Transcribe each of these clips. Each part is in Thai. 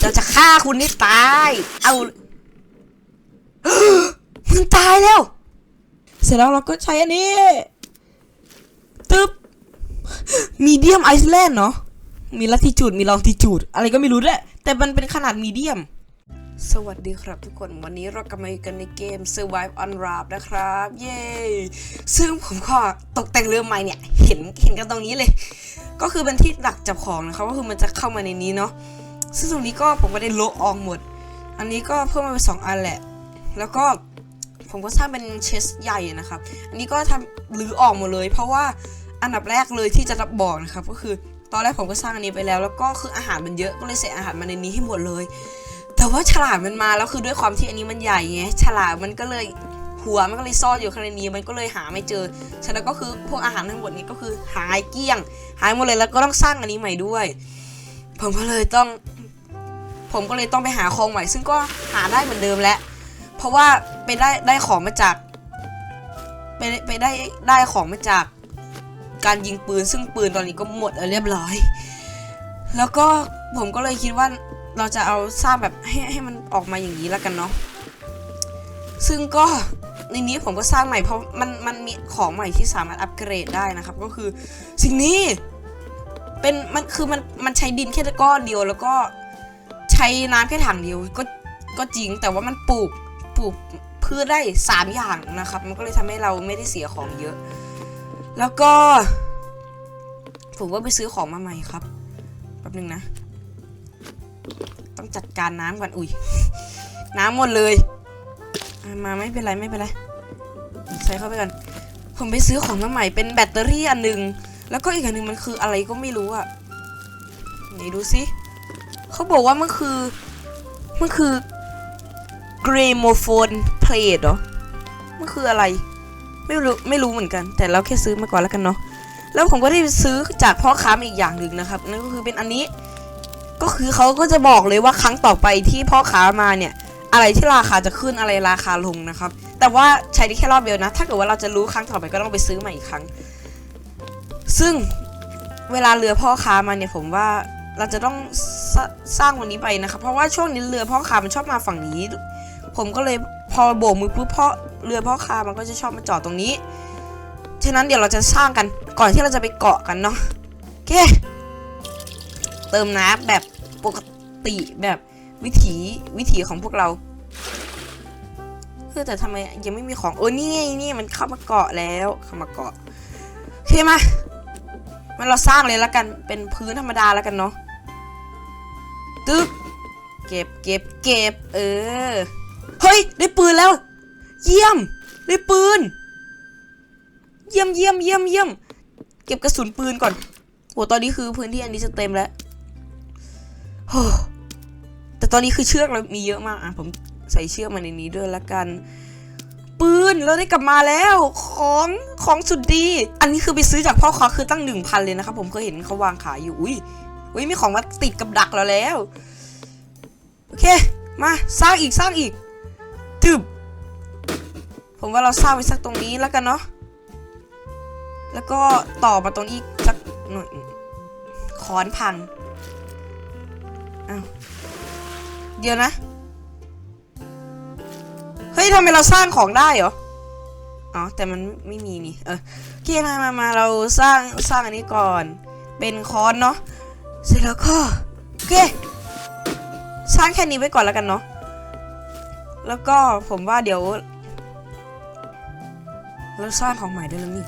เราจะฆ่าคุณให้ตาย เอามึงตายแล้ว เสร็จแล้วเราก็ใช้อันนี้ตึ๊บมีเดียมไอซ์แลนด์เนาะมีลัติจูดมีลองติจูด อะไรก็ไม่รู้ด้วยแต่มันเป็นขนาดมีเดียม สวัสดีครับทุกคนวันนี้เรากำลับมาอยู่กันในเกม Survive on Raft นะครับ เย้ซึ่งผมก็ตกแต่งเรือใหม่เนี่ย เห็นเห็นกันตรงนี้เลย ก็คือเป็นที่ดักจับของนะครับก็คือมันจะเข้ามาในนี้เนาะ ซึ่งตรงนี้ก็ผมก็ได้โลออกหมด อันนี้ก็เพิ่มมาเป็นสองอันแหละ แล้วก็ผมก็สร้างเป็นเชสใหญ่นะครับ อันนี้ก็ทำหรือออกหมดเลย เพราะว่าอันดับแรกเลยที่จะรับบอกนะครับ ก็คือตอนแรกผมก็สร้างอันนี้ไปแล้ว แล้วก็คืออาหารมันเยอะก็เลยใส่อาหารมาในนี้ให้หมดเลย แต่ว่าฉลามมันมาแล้วคือด้วยความที่อันนี้มันใหญ่ไงฉลามมันก็เลยหัวมันก็เลยซ่อนอยู่ข้างในนี้มันก็เลยหาไม่เจอ ฉะนั้นก็คือพวกอาหารทั้งหมดนี้ก็คือหายเกลี้ยง หายหมดเลยแล้วก็ต้องสร้างอันนี้ใหม่ด้วย ผมก็เลยต้อง ผมก็เลยต้องไปหาของใหม่ ซึ่งก็หาได้เหมือนเดิมแหละ เพราะว่าไปได้ได้ของมาจากไปไปได้ได้ของมาจากการยิงปืน ซึ่งปืนตอนนี้ก็หมดแล้วเรียบร้อย แล้วก็ผมก็เลยคิดว่าเราจะเอาสร้างแบบให้ให้มันออกมาอย่างนี้แล้วกันเนาะ ซึ่งก็ในนี้ผมก็สร้างใหม่เพราะมันมันมีของใหม่ที่สามารถอัปเกรดได้นะครับ ก็คือสิ่งนี้เป็นมันคือมันมันใช้ดินแค่ก้อนเดียวแล้วก็ ช้น้ำแค่ถังเดียวก็ก็จริงแต่ว่ามันปลูกปลูกพืชได้สามอย่างนะครับ มันก็เลยทำให้เราไม่ได้เสียของเยอะ แล้วก็ ผมก็ไปซื้อของมาใหม่ครับแป๊บนึงนะ ต้องจัดการน้ำก่อนอุ้ยน้ำหมดเลยมาไม่เป็นไรไม่เป็นไรใส่เข้าไปก่อนผมไปซื้อของมาใหม่เป็นแบตเตอรี่อันหนึ่งแล้วก็อีกอันหนึ่งมันคืออะไรก็ไม่รู้อะไหนดูสิ เขาบอกว่ามันคือ มันคือ gramophone plate เหรอ มันคืออะไร ไม่รู้ไม่รู้เหมือนกัน แต่เราแค่ซื้อมาก่อนแล้วกันเนาะ แล้วผมก็ได้ซื้อจากพ่อค้ามาอีกอย่างหนึ่งนะครับนั่นก็คือเป็นอันนี้ ก็คือเขาก็จะบอกเลยว่าครั้งต่อไปที่พ่อค้ามาเนี่ย อะไรที่ราคาจะขึ้นอะไรราคาลงนะครับ แต่ว่าใช้ได้แค่รอบเดียวนะ ถ้าเกิดว่าเราจะรู้ครั้งต่อไปก็ต้องไปซื้อใหม่อีกครั้ง ซึ่งเวลาเรือพ่อค้ามาเนี่ยผมว่าเราจะต้อง สสร้างวันนี้ไปนะครับ เพราะว่าช่วงนี้เรือพ่อค้ามันชอบมาฝั่งนี้ ผมก็เลยพอโบกมือปุ๊บพ่อเรือพ่อค้ามันก็จะชอบมาจอดตรงนี้ ฉะนั้นเดี๋ยวเราจะสร้างกันก่อนที่เราจะไปเกาะกันเนาะโอเค เติมน้ำแบบปกติแบบวิถีวิถีของพวกเราเพื่อแต่ทำไมยังไม่มีของเออนี่ไงนี่มันเข้ามาเกาะแล้วเข้ามาเกาะโอเคมามันเราสร้างเลยแล้วกันเป็นพื้นธรรมดาแล้วกันเนาะ ตึ๊บเก็บเก็บเก็บเออ เฮ้ย ได้ปืนแล้ว เยี่ยม ได้ปืน เยี่ยมเยี่ยมเยี่ยมเยี่ยมเก็บกระสุนปืนก่อนโหตอนนี้คือพื้นที่อันนี้จะเต็มแล้วโหแต่ตอนนี้คือเชือกเรามีเยอะมากอะผมใส่เชือกมาในนี้ด้วยละกัน ปืนเราได้กลับมาแล้วของของสุดดี อันนี้คือไปซื้อจากพ่อค้าคือตั้งหนึ่งพันเลยนะครับผมเคยเห็นเขาวางขายอยู่อุ้ย อุ้ยมีของมาติดกับดักเราแล้ว โอเค มาสร้างอีกสร้างอีกตึบผมว่าเราสร้างไว้สักตรงนี้แล้วกันเนาะ แล้วก็ต่อมาตรงนี้สักหน่อยคอนพังอ้าวเดี๋ยวนะ เฮ้ยทำไมเราสร้างของได้เหรอ อ๋อ แต่มันไม่มีนี่ เออโอเคมามามาเราสร้างสร้างอันนี้ก่อน เป็นคอนเนาะ เสร็จแล้วก็โอเคสร้างแค่นี้ไว้ก่อนแล้วกันเนาะแล้วก็ผมว่าเดี๋ยวเราสร้างของใหม่ได้แล้วนี่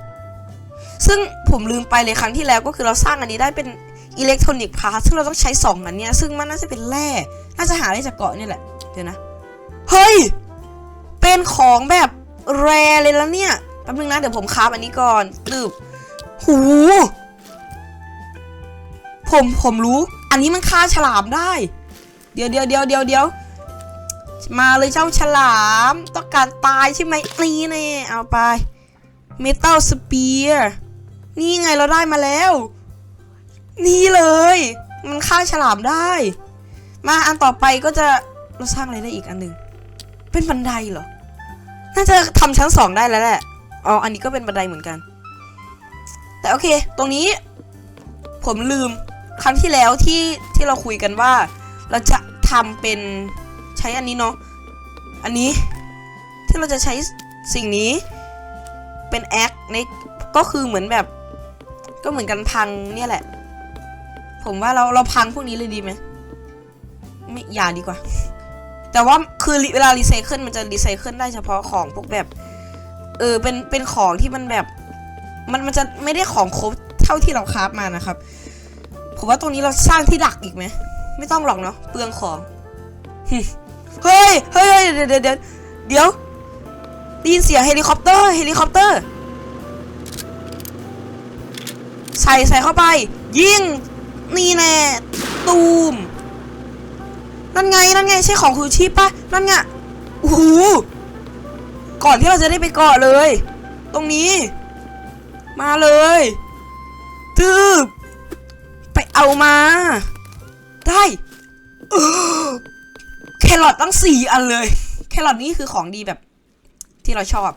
ซึ่งผมลืมไปเลยครั้งที่แล้วก็คือเราสร้างอันนี้ได้เป็นอิเล็กทรอนิกส์พาร์ทซึ่งเราต้องใช้สองอันเนี้ยซึ่งมันน่าจะเป็นแร่น่าจะหาได้จากเกาะนี่แหละเดี๋ยวนะเฮ้ยเป็นของแบบแรเลยแล้วเนี่ยแป๊บนึงนะเดี๋ยวผมคาฟอันนี้ก่อนตึบหู ผมผมรู้ อันนี้มันฆ่าฉลามได้ เดี๋ยวเดี๋ยวเดี๋ยวเดี๋ยวเดี๋ยวมาเลยเจ้าฉลามต้องการตายใช่ไหมนี่แน่เอาไปเมทัลสเปียร์นี่ไงเราได้มาแล้ว นี่เลย มันฆ่าฉลามได้ มาอันต่อไปก็จะเราสร้างอะไรได้อีกอันหนึ่งเป็นบันไดเหรอ น่าจะทำชั้นสองได้แล้วแหละ อ๋อ อันนี้ก็เป็นบันไดเหมือนกัน แต่โอเค ตรงนี้ ผมลืม ครั้งที่แล้วที่ที่เราคุยกันว่า เราจะทำเป็นใช้อันนี้เนาะอันนี้ที่เราจะใช้สิ่งนี้เป็นแอคในก็คือเหมือนแบบ ก็เหมือนกันพังเนี่ยแหละ ผมว่าเราเราพังพวกนี้เลยดีไหมไม่อย่าดีกว่า แต่ว่าคือเวลารีไซเคิลมันจะรีไซเคิลได้เฉพาะของพวกแบบ เออเป็นเป็นของที่มันแบบ มันมันจะไม่ได้ของครบเท่าที่เราคราฟมานะครับ ผมว่าตรงนี้เราสร้างที่ดักอีกไหม ไม่ต้องหรอกเนาะเปลืองของเฮ้ยเฮ้ยเฮ้ยเดี๋ยวเดี๋ยวเดี๋ยวเดี๋ยวได้ยินเสียงเฮลิคอปเตอร์เฮลิคอปเตอร์ ใส่ใส่เข้าไป ยิงนี่แน่ตูมนั่นไงนั่นไงใช่ของคือชีพปะนั่นไงโอ้โหก่อนที่เราจะได้ไปเกาะเลย ตรงนี้ มาเลยทืบ เอามา ได้แครอทตั้งสี่อันเลย แครอทนี่คือของดีแบบ ที่เราชอบ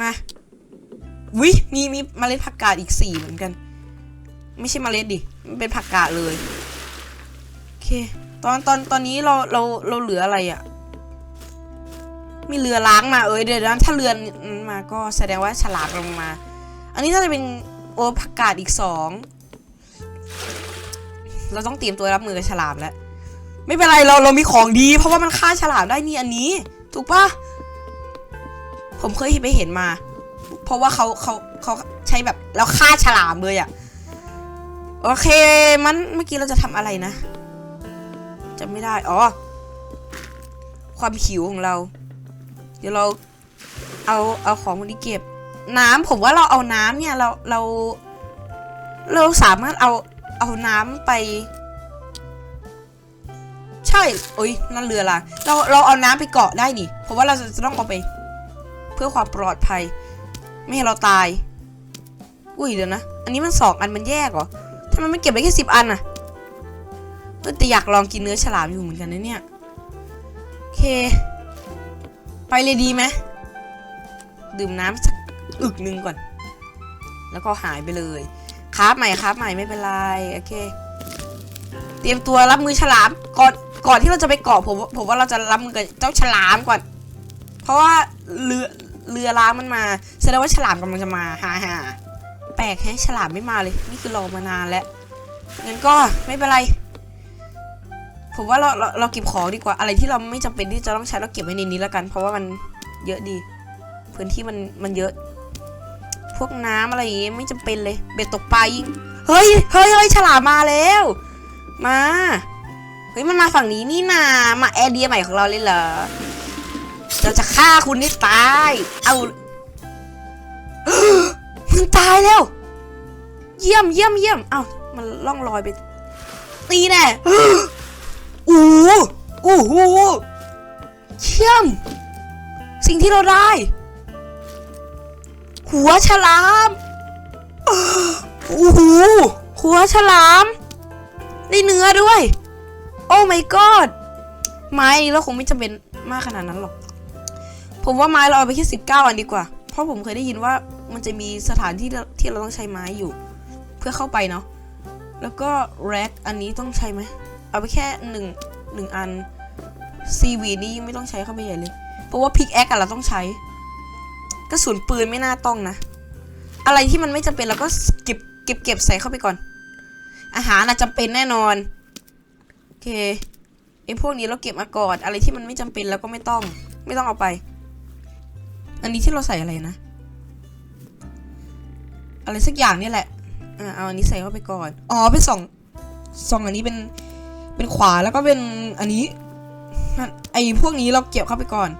มาวิมีมีเมล็ดผักกาดอีกสี่เหมือนกัน ไม่ใช่เมล็ดดิมันเป็นผักกาดเลยโอเค ตอนตอนตอนนี้เราเราเราเหลืออะไรอะ่ะ มีเรือล้างมาเอ้ยเดี๋ยวนะถ้าเรือมันมาก็แสดงว่าฉลามลงมา อันนี้น่าจะเป็นโอผักกาดอีกสอง เราต้องเตรียมตัวรับมือกับฉลามแล้ว ไม่เป็นไรเราเรามีของดี เพราะว่ามันฆ่าฉลามได้นี่อันนี้ ถูกปะผมเคยไปเห็นมา เพราะว่าเขาเขาเขาใช้แบบแล้วฆ่าฉลามเลยอะ่ะโอเคมันเมื่อกี้เราจะทำอะไรนะจำไม่ได้อ๋อความหิวของเรา เดี๋ยวเราเอาเอาของพวกนี้เก็บ น้ำผมว่าเราเอาน้ำเนี่ยเราเราเราสามารถเอา เอาน้ำไป ใช่โอ้ยนั่นเรือละเราเราเอาน้ำไปเกาะได้นี่เพราะว่าเราจะต้องเอาไป เพื่อความปลอดภัย ไม่ให้เราตาย อุ้ยเดี๋ยวนะ อันนี้มันสองอันมันแยกเหรอทำไมไม่เก็บไว้แค่สิบอันน่ะเออแต่อยากลองกินเนื้อฉลามอยู่เหมือนกันนะเนี่ยโอเค ไปเลยดีไหมดื่มน้ำสักอึกหนึ่งก่อน แล้วก็หายไปเลย คราฟใหม่คราฟใหม่ไม่เป็นไรโอเค เตรียมตัวรับมือฉลามก่อนก่อนที่เราจะไปเกาะผมผมว่าเราจะรับมือกับเจ้าฉลามก่อน เพราะว่าเรือเรือล้างมันมาแสดงว่าฉลามกำลังจะมาฮ่าฮ่าแปลกแฮะฉลามไม่มาเลย นี่คือรอมานานแล้วงั้นก็ไม่เป็นไร ผมว่าเราเราเราเก็บของดีกว่าอะไรที่เราไม่จำเป็นที่จะต้องใช้เราเก็บไว้ในนี้แล้วกัน เพราะว่ามันเยอะดี พื้นที่มันมันเยอะ พวกน้ำอะไรอย่างงี้ไม่จำเป็นเลย เบ็ดตกปลายิงเฮ้ยเฮ้ยเฮ้ยฉลามมาแล้ว มาเฮ้ยมันมาฝั่งนี้นี่นามาแอเดียใหม่ของเราเลยเหรอเราจะฆ่าคุณให้ตาย เอามึงตายแล้ว เยี่ยมเยี่ยมเยี่ยมเอ้ามันล่องลอยไป ตีแน่อู้อู้หูเยี่ยม สิ่งที่เราได้ หัวฉลามโอ้โหหัวฉลามได้เนื้อด้วย โอ้ my god ไม้เราคงไม่จำเป็นมากขนาดนั้นหรอก ผมว่าไม้เราเอาไปแค่สิบเก้าอันดีกว่า เพราะผมเคยได้ยินว่ามันจะมีสถานที่ที่เราต้องใช้ไม้อยู่ เพื่อเข้าไปเนาะแล้วก็แร็กอันนี้ต้องใช้ไหมเอาไปแค่หนึ่งหนึ่งอันซีวีนี่ยังไม่ต้องใช้เข้าไปใหญ่เลย เพราะว่าพิกแอคอะเราต้องใช้ กระสุนปืนไม่น่าต้องนะ อะไรที่มันไม่จำเป็นเราก็เก็บเก็บเก็บใส่เข้าไปก่อน อาหารน่ะจำเป็นแน่นอน โอเคไอ้พวกนี้เราเก็บมาก่อนอะไรที่มันไม่จำเป็นเราก็ไม่ต้อง ไม่ต้องเอาไป อันนี้ที่เราใส่อะไรนะ อะไรสักอย่างนี่แหละอ่าเอาอันนี้ใส่เข้าไปก่อน อ๋อเป็นสองสองอันนี้เป็นเป็นขวาแล้วก็เป็นอันนี้ไอ้พวกนี้เราเก็บเข้าไปก่อน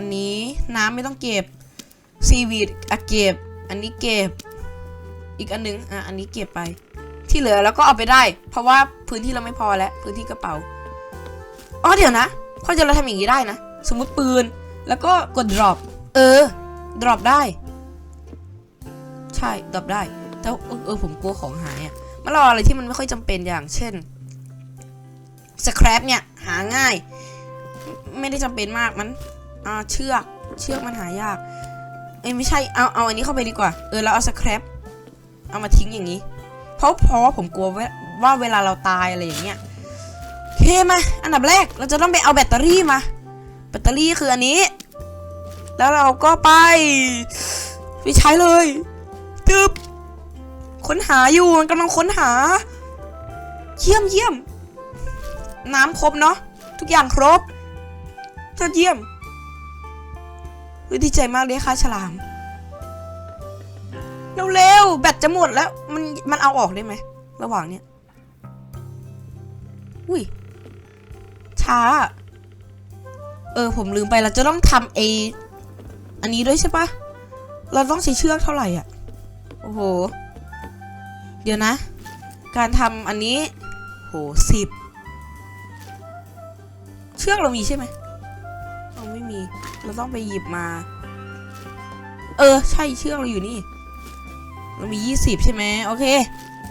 อันนี้น้ำไม่ต้องเก็บซีวีดอะเก็บ อันนี้เก็บ อีกอันนึงอะอันนี้เก็บไป ที่เหลือแล้วก็เอาไปได้ เพราะว่าพื้นที่เราไม่พอแล้วพื้นที่กระเป๋าอ๋อเดี๋ยวนะพอจะเราทำอย่างนี้ได้นะ สมมติปืนแล้วก็กด drop เออ drop ได้ ใช่ drop ได้ แต่เออเออผมกลัวของหายอะมันรออะไรที่มันไม่ค่อยจำเป็นอย่างเช่น scrap เนี่ย หาง่าย ไม่ได้จำเป็นมากมัน อ่าเชือกเชือกมันหายาก เอ้ยไม่ใช่เอาเอาอันนี้เข้าไปดีกว่าเออเราเอาสครับเอามาทิ้งอย่างนี้ เพราะเพราะว่าผมกลัวว่าเวลาเราตายอะไรอย่างเงี้ยโอเคมาอันดับแรกเราจะต้องไปเอาแบตเตอรี่มา แบตเตอรี่คืออันนี้ แล้วเราก็ไปไปใช้เลยตึบค้นหาอยู่มันกำลังค้นหา เยี่ยมเยี่ยม น้ำครบเนาะทุกอย่างครบยอดเยี่ยม ดีใจมากเลยค่ะฉลาม เร็วๆแบตจะหมดแล้ว มันมันเอาออกได้ไหม ระหว่างเนี้ยอุ้ยช้า เออ ผมลืมไปเราจะต้องทำเออันนี้ด้วยใช่ปะเราต้องใช้เชือกเท่าไหร่อะ โอ้โห เดี๋ยวนะ การทำอันนี้ โหสิบ เชือกเรามีใช่ไหม เราไม่มี เราต้องไปหยิบมา เออ ใช่เชือกเราอยู่นี่ เรามียี่สิบใช่ไหมโอเค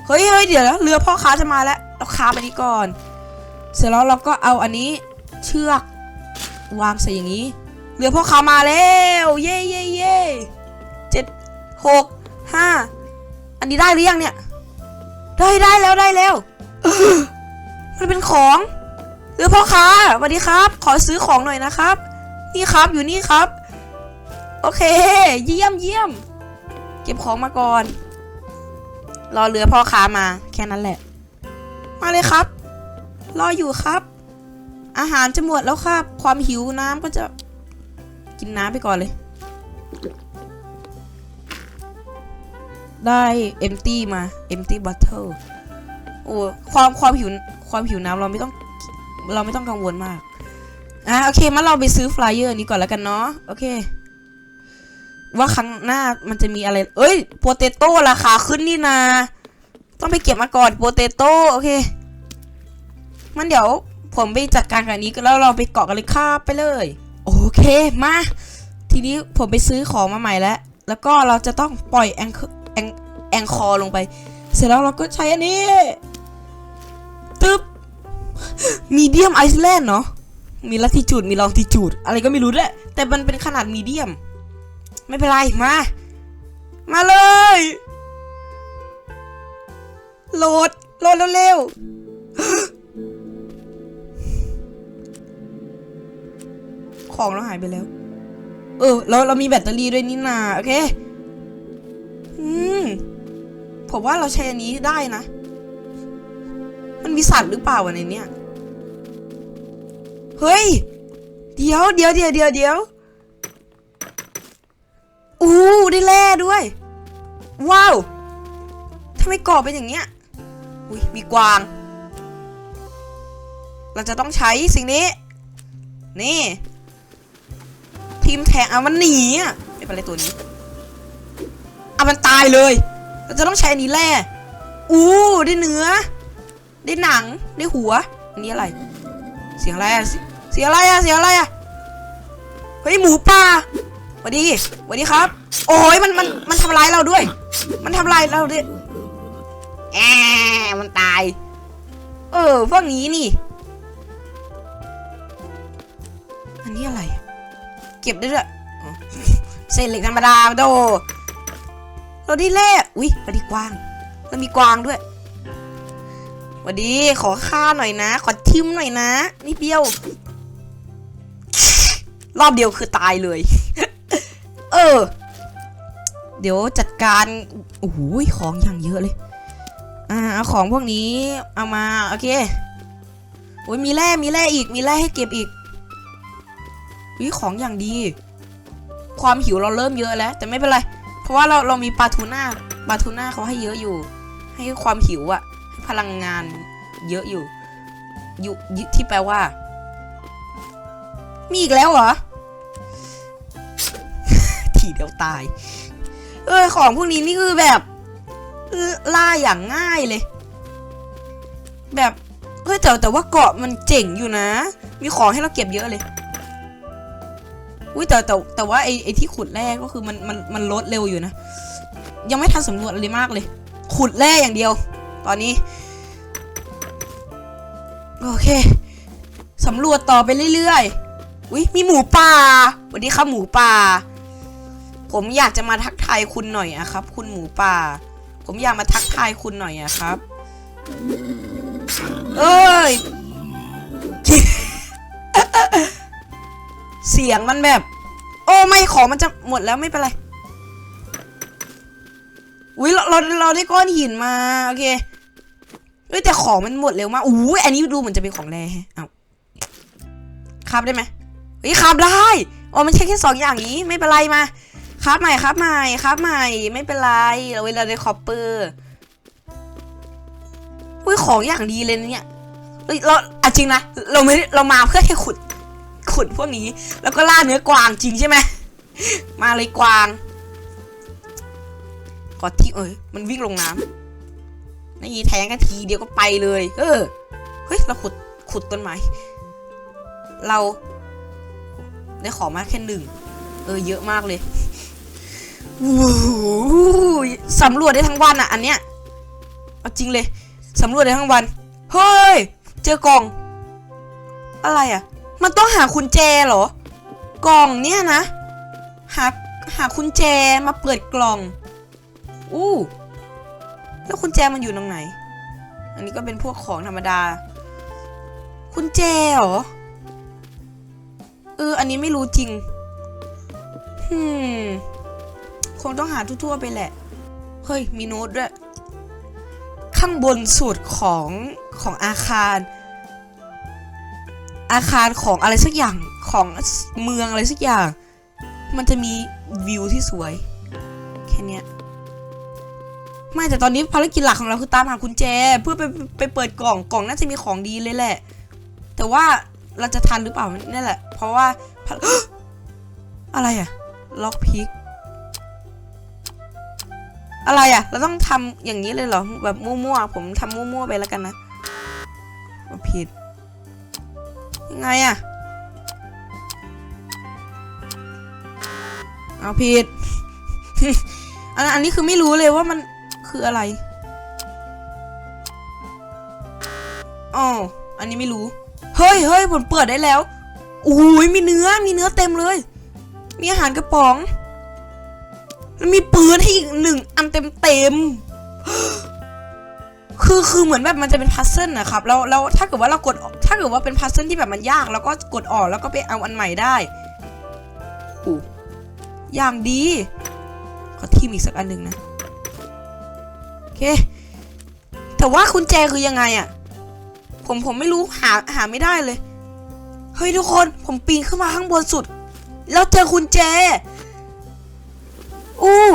เฮ้ยเฮ้ยเดี๋ยวเรือพ่อค้าจะมาแล้ว เราค้าไปนี้ก่อน เสร็จแล้วเราก็เอาอันนี้เชือกวางใส่อย่างนี้ เรือพ่อค้ามาแล้ว เย่เย่เย่เจ็ดหกห้าอันนี้ได้หรือยังเนี่ย ได้ได้แล้วได้แล้วมันเป็นของ เรือพ่อค้าสวัสดีครับ ขอซื้อของหน่อยนะครับ นี่ครับอยู่นี่ครับ โอเค เยี่ยมเยี่ยม เก็บของมาก่อน รอเรือพ่อค้ามา แค่นั้นแหละ มาเลยครับ รออยู่ครับ อาหารจะหมดแล้วครับ ความหิวน้ำก็จะกินน้ำไปก่อนเลย ได้ empty มา empty bottle โอ้ความความหิวความหิวน้ำเราไม่ต้องเราไม่ต้องกังวลมาก อะโอเคมาเราไปซื้อฟลายเยอร์นี้ก่อนแล้วกันเนาะโอเค ว่าครั้งหน้ามันจะมีอะไร เอ้ยโปเตโต้ราคาขึ้นนี่นา ต้องไปเก็บมาก่อนโปเตโต้โอเค มันเดี๋ยวผมไปจัดการกับนี้แล้วเราไปเกาะกันเลยครับไปเลย โอเคมา ทีนี้ผมไปซื้อของมาใหม่แล้ว แล้วก็เราจะต้องปล่อยแองแองแองคอลงไป เสร็จแล้วเราก็ใช้อันนี้ตึ๊บมีเดียมไอซ์แลนด์เนาะ มีลัติจูดมีลองติจูดอะไรก็ไม่รู้แหละแต่มันเป็นขนาดมีเดียม ไม่เป็นไรมา มาเลย โหลดโหลดเร็วๆของเราหายไปแล้ว เออเราเรามีแบตเตอรี่ด้วยนี่นาโอเค อืมผมว่าเราใช้อันนี้ได้นะ มันมีสัตว์หรือเปล่าวะในเนี้ย เฮ้ย เดี๋ยวเดี๋ยวเดี๋ยวเดี๋ยวเดี๋ยวอู้ได้แร่ด้วย ว้าวทำไมกรอเป็นอย่างเงี้ย อุ้ยมีกวาง เราจะต้องใช้สิ่งนี้ นี่ ทีมแทงเอามันหนีอะไม่เป็นไรตัวนี้เอามันตายเลย เราจะต้องใช้อันนี้แร่อู้ได้เนื้อ ได้หนัง ได้หัว อันนี้อะไร เสียงอะไรอะ เสียอะไรอะเสียอะไรอะเฮ้ยหมูป่าสวัสดีสวัสดีครับ โอ้ยมันมันมันทำร้ายเราด้วย มันทำร้ายเราด้วยแอมันตาย เออพวกนี้นี่ อันนี้อะไร เก็บได้ด้วยเศษเหล็กธรรมดาโดเราได้แร่อุ๊ยสวัสดีกวางเรามีกวางด้วยสวัสดีขอค่าหน่อยนะ ขอทิมหน่อยนะนิดเดียว รอบเดียวคือตายเลย เออ เดี๋ยวจัดการโอ้โหของอย่างเยอะเลย อ่าของพวกนี้เอามาโอเคโอ้ยมีแร่มีแร่อีกมีแร่ให้เก็บอีกวิของอย่างดี ความหิวเราเริ่มเยอะแล้ว แต่ไม่เป็นไร เพราะว่าเราเรามีปลาทูน่าปลาทูน่าเขาให้เยอะอยู่ ให้ความหิวอะให้พลังงานเยอะอยู่ยู่ยึที่แปลว่า มีอีกแล้วเหรอ ทีเดียวตาย เออของพวกนี้นี่คือแบบล่าอย่างง่ายเลย แบบเฮ้ยแต่แต่ว่าเกาะมันเจ๋งอยู่นะ มีของให้เราเก็บเยอะเลยอุ้ยแต่แต่แต่ว่าไอไอที่ขุดแร่ก็คือมันมันมันลดเร็วอยู่นะ ยังไม่ทันสำรวจอะไรมากเลย ขุดแร่อย่างเดียว ตอนนี้ โอเคสำรวจต่อไปเรื่อยๆ อุ้ยมีหมูป่าสวัสดีครับหมูป่า ผมอยากจะมาทักทายคุณหน่อยนะครับ คุณหมูป่า ผมอยากมาทักทายคุณหน่อยนะครับ เอ้ย เสียงมันแบบ โอ้ไม่ของมันจะหมดแล้วไม่เป็นไรอุ้ยเราเราได้ก้อนหินมาโอเคเฮ้ยแต่ของมันหมดเร็วมากอู้อันนี้ดูเหมือนจะเป็นของแร่เอาครับได้ไหม เฮ้ยครับได้อ๋อมันใช่แค่สองอย่างนี้ไม่เป็นไรมาครับใหม่ครับใหม่ครับใหม่ไม่เป็นไรเราเวลาได้คอปเปอร์อุ้ยของอย่างดีเลยเนี่ยเราอะจริงนะเราไม่เรามาเพื่อแค่ขุดขุดพวกนี้ แล้วก็ล่าเนื้อกวางจริงใช่ไหมมาเลยกวางกอดที่เอ้ยมันวิ่งลงน้ำนี่แทงกันทีเดียวก็ไปเลย เออเฮ้ยเราขุดขุดต้นไม้เรา ได้ของมาแค่หนึ่งเออเยอะมากเลยสำรวจได้ทั้งวันอะ อันเนี้ยเอาจริงเลยสำรวจได้ทั้งวัน เฮ้ย เจอกล่อง อะไรอะ มันต้องหากุญแจเหรอ กล่องเนี่ยนะ หาหากุญแจมาเปิดกล่อง อู้แล้วกุญแจมันอยู่ตรงไหน อันนี้ก็เป็นพวกของธรรมดากุญแจเหรอ เออ อันนี้ไม่รู้จริง hmm คงต้องหาทั่วๆไปแหละ เฮ้ย มีโน้ตด้วย ข้างบนสุดของของอาคาร อาคารของอะไรสักอย่างของเมืองอะไรสักอย่าง มันจะมีวิวที่สวย แค่นี้ไม่แต่ตอนนี้ภารกิจหลักของเราคือตามหากุญแจ เพื่อไปไปเปิดกล่องกล่องน่าจะมีของดีเลยแหละ แต่ว่า เราจะทันหรือเปล่านี่แหละ เพราะว่าอะไรอะล็อกพิกอะไรอะเราต้องทำอย่างนี้เลยเหรอ แบบมั่วๆ ผมทำมั่วๆไปแล้วกันนะผิด ยังไงอะเอาผิด อันอันนี้คือไม่รู้เลยว่ามันคืออะไรอ๋ออันนี้ไม่รู้ เฮ้ยเฮ้ยผมเปิดได้แล้วอุ้ยมีเนื้อมีเนื้อเต็มเลย มีอาหารกระป๋องแล้วมีปืนให้อีกหนึ่งอันเต็มเต็มๆคือคือเหมือนแบบมันจะเป็นพัซเซิลนะครับแล้วแล้วถ้าเกิดว่าเรากดถ้าเกิดว่าเป็นพัซเซิลที่แบบมันยากแล้วก็กดออกแล้วก็ไปเอาอันใหม่ได้อู้อย่างดีขอทีมอีกสักอันหนึ่งนะโอเคแต่ว่าคุณแจคือยังไงอะ ผมผมไม่รู้หาหาไม่ได้เลย เฮ้ยทุกคนผมปีนขึ้นมาข้างบนสุด แล้วเจอคุณแจอู้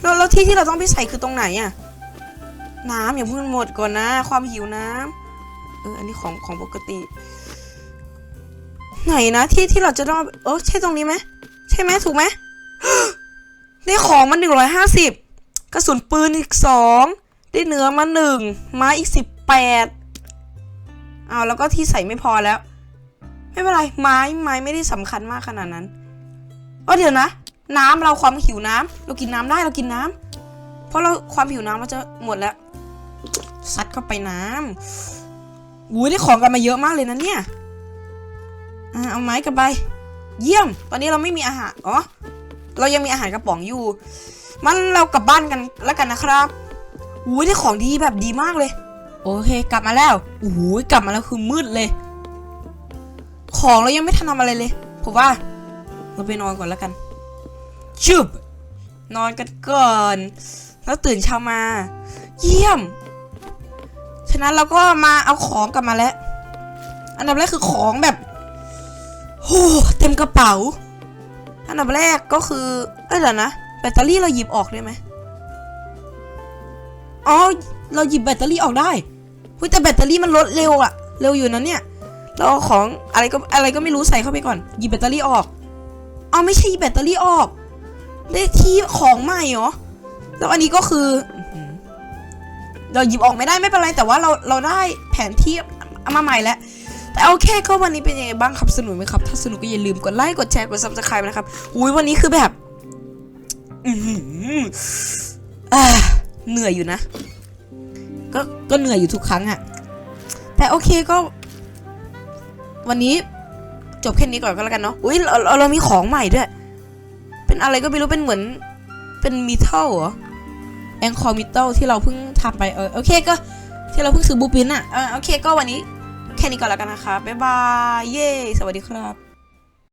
แล้วแล้วที่ที่เราต้องไปใส่คือตรงไหนอะน้ำอย่าเพิ่งหมดก่อนนะ ความหิวน้ำเอออันนี้ของของปกติ ไหนนะที่ที่เราจะต้องเออใช่ตรงนี้ไหมใช่ไหมถูกไหมได้ของมาหนึ่งร้อยห้าสิบกระสุนปืนอีกสองได้เนื้อมาหนึ่งไม้อีกสิบแปด เอาแล้วก็ที่ใส่ไม่พอแล้ว ไม่เป็นไรไม้ไม้ไม่ได้สำคัญมากขนาดนั้นเออเดี๋ยวนะ น้ำเราความหิวน้ำเรากินน้ำได้เรากินน้ำเพราะเราความหิวน้ำเราจะหมดแล้วซัดเข้าไปน้ำอุ้ยได้ของกันมาเยอะมากเลยนะเนี่ยอเอาไม้กลับไป เยี่ยม ตอนนี้เราไม่มีอาหารอ๋อเรายังมีอาหารกระป๋องอยู่ มันเรากลับบ้านกันแล้วกันนะครับอุ้ยได้ของดีแบบดีมากเลย โอเคกลับมาแล้วโอ้โหกลับมาแล้วคือมืดเลย ของเรายังไม่ทันทำอะไรเลยผมว่าเราไปนอนก่อนแล้วกันชุบนอนกันก่อน แล้วตื่นเช้ามา เยี่ยม ฉะนั้นเราก็มาเอาของกลับมาแล้ว อันดับแรกคือของแบบโหเต็มกระเป๋า อันดับแรกก็คือเอ้ยเดี๋ยวนะแบตเตอรี่เราหยิบออกได้ไหมอ๋อ เราหยิบแบตเตอรี่ออกได้เฮ้ยแต่แบตเตอรี่มันลดเร็วอะเร็วอยู่นะเนี่ย เราเอาของอะไรก็อะไรก็ไม่รู้ใส่เข้าไปก่อน หยิบแบตเตอรี่ออก เอาไม่ใช่หยิบแบตเตอรี่ออก ได้ที่ของใหม่เหรอ แล้วอันนี้ก็คือ เราหยิบออกไม่ได้ไม่เป็นไร แต่ว่าเราเราได้แผนที่มาใหม่แล้วแต่โอเคก็วันนี้เป็นยังไงบ้างครับสนุกไหมครับ ถ้าสนุกก็อย่าลืมกดไลค์กดแชร์กดซับสไครต์นะครับอุ้ยวันนี้คือแบบอือหืออ่าเหนื่อยอยู่นะ ก็ก็เหนื่อยอยู่ทุกครั้งอะแต่โอเคก็ วันนี้จบแค่นี้ก่อนก็แล้วกันเนาะอุ้ยเราเราเรามีของใหม่ด้วย เป็นอะไรก็ไม่รู้เป็นเหมือนเป็นมิทัลเหรอแองคอร์มิทัลที่เราเพิ่งทำไปเออโอเคก็ที่เราเพิ่งซื้อบูปินอะเออโอเคก็วันนี้แค่นี้ก่อนแล้วกันนะคะ บ๊ายบาย เย้ สวัสดีครับ